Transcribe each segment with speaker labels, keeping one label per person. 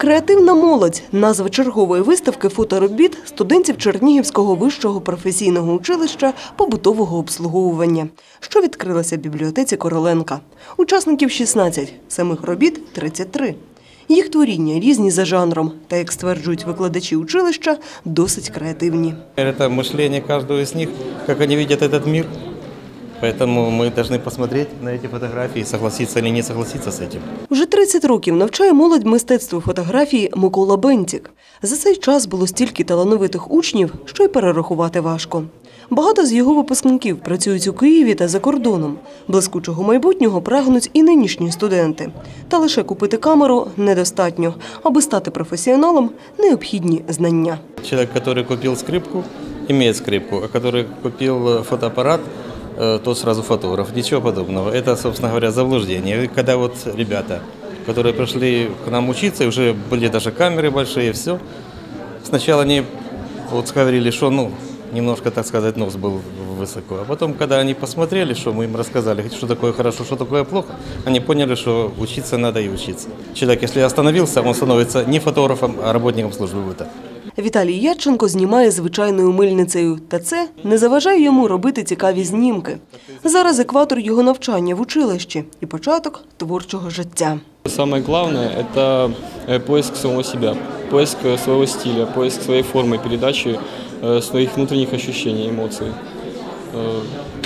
Speaker 1: Креативна молодь назва чергової виставки фоторобіт студентів Чернігівського вищого професійного училища побутового обслуговування, що відкрилася в бібліотеці Короленка. Учасників 16, самих робіт 33. Їх творіння різні за жанром, та, як стверджують викладачі училища, досить креативні.
Speaker 2: Это мышление каждого из них, как они видят этот мир. Поэтому мы должны посмотреть на эти фотографии и согласиться или не согласиться с этим.
Speaker 1: Вже 30 років навчає молодь мистецтву фотографії Микола Бентік. За цей час було стільки талановитих учнів, що й перерахувати важко. Багато з його випускників працюють у Києві та за кордоном. Блискучого майбутнього прагнуть і нинішні студенти. Та лише купити камеру недостатньо. Аби стати професіоналом, необхідні знання.
Speaker 2: Человек, который купил скрипку, имеет скрипку, а который купил э, Э, тот сразу фотограф. Ничего подобного. Это, собственно говоря, заблуждение. Когда вот ребята, которые пришли к нам учиться, и уже были даже камеры большие, все, сначала они вот говорили, что, ну, немножко, так сказать, нос был высоко. А потом, когда они посмотрели, что мы им рассказали, что такое хорошо, что такое плохо, они поняли, что учиться надо и учиться. Человек, если остановился, он становится не фотографом, а работником службы быта.
Speaker 1: Віталій Ядченко знімає звичайною мильницею, та це не заважає йому робити цікаві знімки. Зараз екватор його навчання в училищі і початок творчого життя.
Speaker 3: Самое главное – это э, поиск самого себя, поиск э, своего стиля, поиск своей формы передачи э, своих внутренних ощущений, эмоций. Э,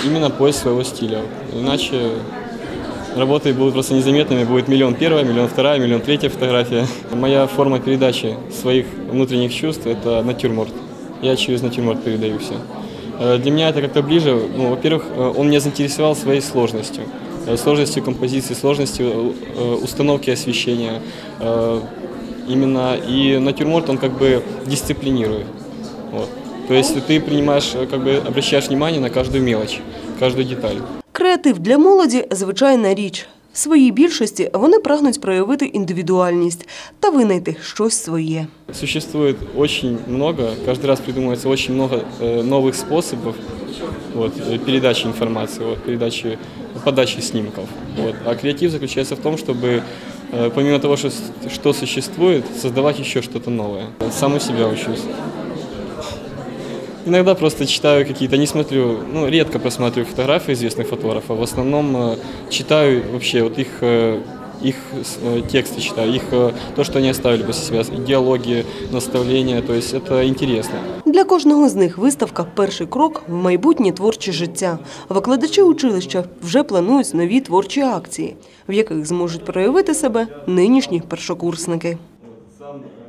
Speaker 3: Именно поиск своего стиля. Иначе работы будут просто незаметными, будет миллион первая, миллион вторая, миллион третья фотография. Моя форма передачи своих внутренних чувств – это натюрморт. Я через натюрморт передаю все. Э, Для меня это как-то ближе. Ну, во-первых, э, он меня заинтересовал своей сложностью. Э, Сложностью композиции, сложностью установки освещения. Именно и натюрморт, он как бы дисциплинирует. Вот. То есть ты принимаешь, как бы обращаешь внимание на каждую мелочь, каждую деталь.
Speaker 1: Креатив для молоді звичайна річ. В своїй більшості вони прагнуть проявити індивідуальність та винайти щось своє.
Speaker 3: Существует очень много, каждый раз придумывается очень много э, новых способов вот, э, передачи информации, вот, передачи, подачи снимков. Вот. А креатив заключается в том, чтобы э, помимо того, что, с- что существует, создавать еще что-то новое. Сам у себя учусь. Иногда просто читаю какие-то, не смотрю, ну, редко просматриваю фотографии известных фотографов. В основном э, читаю вообще вот их, э, их э, тексты читаю, их, э, то, что они оставили после себя, идеологии, наставления, то есть это интересно.
Speaker 1: Для кожного з них виставка перший крок в майбутнє творче життя. Викладачі училища вже планують нові творчі акції, в яких зможуть проявити себе нинішні першокурсники.